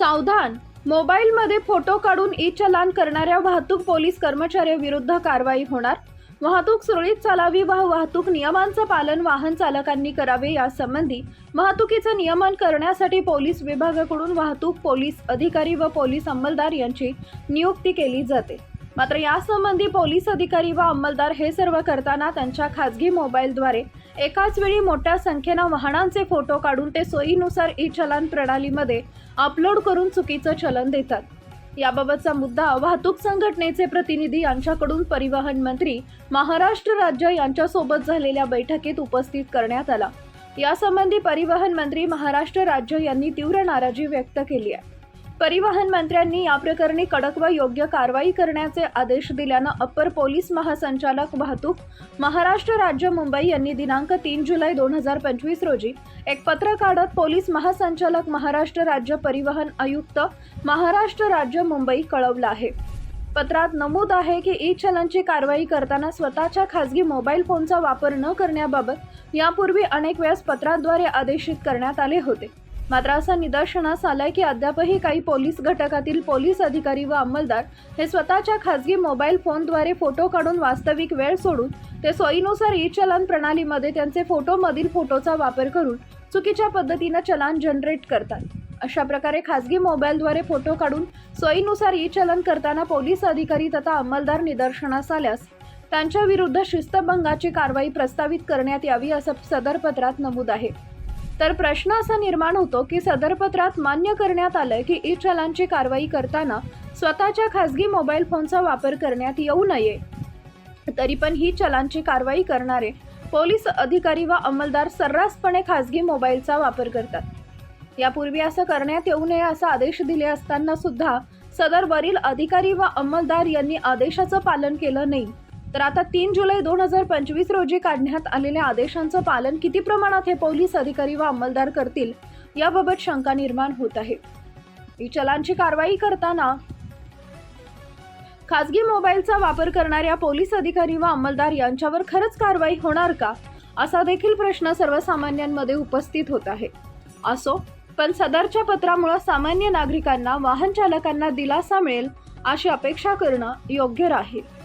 सावधान. मोबाईलमध्ये फोटो काढून ई चलान करणाऱ्या वाहतूक पोलीस कर्मचाऱ्याविरुद्ध कारवाई होणार? वाहतूक सुरळीत चालावी व वाहतूक नियमांचं पालन वाहन चालकांनी करावे यासंबंधी वाहतुकीचं नियमन करण्यासाठी पोलीस विभागाकडून वाहतूक पोलीस अधिकारी व पोलीस अंमलदार यांची नियुक्ती केली जाते. मात्र यासंबंधी पोलीस अधिकारी व अंमलदार हे सर्व करताना त्यांच्या खाजगी मोबाईलद्वारे एकाच वेळी मोठ्या संख्येनं वाहनांचे फोटो काढून ते सोयीनुसार ई चलन प्रणालीमध्ये अपलोड करून चुकीचं चलन देतात. याबाबतचा मुद्दा वाहतूक संघटनेचे प्रतिनिधी यांच्याकडून परिवहन मंत्री महाराष्ट्र राज्य यांच्यासोबत झालेल्या बैठकीत उपस्थित करण्यात आला. यासंबंधी परिवहन मंत्री महाराष्ट्र राज्य यांनी तीव्र नाराजी व्यक्त केली आहे. परिवहन मंत्र्यांनी या प्रकरणी कडक व योग्य कारवाई करण्याचे आदेश दिल्यानं अप्पर पोलीस महासंचालक वाहतूक महाराष्ट्र राज्य मुंबई यांनी दिनांक तीन जुलै दोन हजार पंचवीस रोजी एक पत्र काढत पोलीस महासंचालक महाराष्ट्र राज्य परिवहन आयुक्त महाराष्ट्र राज्य मुंबई कळवलं आहे. पत्रात नमूद आहे की ई चलनची कारवाई करताना स्वतःच्या खासगी मोबाईल फोनचा वापर न करण्याबाबत यापूर्वी अनेक वेळेस पत्राद्वारे आदेशित करण्यात आले होते. मात्र असं निदर्शनास आलंय की अद्यापही काही पोलीस घटकातील पोलीस अधिकारी व अंमलदार हे स्वतःच्या खासगी मोबाईल फोनद्वारे फोटो काढून वास्तविक वेळ सोडून ते सोयीनुसार ई चलन प्रणालीमध्ये त्यांचे फोटोमधील फोटोचा वापर करून चुकीच्या पद्धतीनं चलान जनरेट करतात. अशा प्रकारे खासगी मोबाईलद्वारे फोटो काढून सोयीनुसार ई चलन करताना पोलीस अधिकारी तथा अंमलदार निदर्शनास आल्यास त्यांच्या विरुद्ध शिस्तभंगाची कारवाई प्रस्तावित करण्यात यावी असं सदर पत्रात नमूद आहे. तर प्रश्न असा निर्माण होतो की सदर पत्रात मान्य करण्यात आलंय की ई चलानची कारवाई करताना स्वतःच्या खासगी मोबाईल फोनचा वापर करण्यात येऊ नये. तरी पण ही चलानची कारवाई करणारे पोलीस अधिकारी व अंमलदार सर्रासपणे खासगी मोबाईलचा वापर करतात. यापूर्वी असं करण्यात येऊ नये असा आदेश दिले असताना सुद्धा सदर वरील अधिकारी व अंमलदार यांनी आदेशाचं पालन केलं नाही. तर आता तीन जुलै दोन हजार पंचवीस रोजी काढण्यात आलेल्या आदेशांचं पालन किती प्रमाणात हे पोलीस अधिकारी व अंमलदार करतील याबाबत शंका निर्माण होत आहे. ही चलांची कारवाई करताना खासगी मोबाईलचा वापर करणाऱ्या पोलीस अधिकारी व अंमलदार यांच्यावर खरंच कारवाई होणार का असा देखील प्रश्न सर्वसामान्यांमध्ये उपस्थित होत आहे. असो पण सदरच्या पत्रामुळे सामान्य नागरिकांना वाहन चालकांना दिलासा मिळेल अशी अपेक्षा करणं योग्य राहील.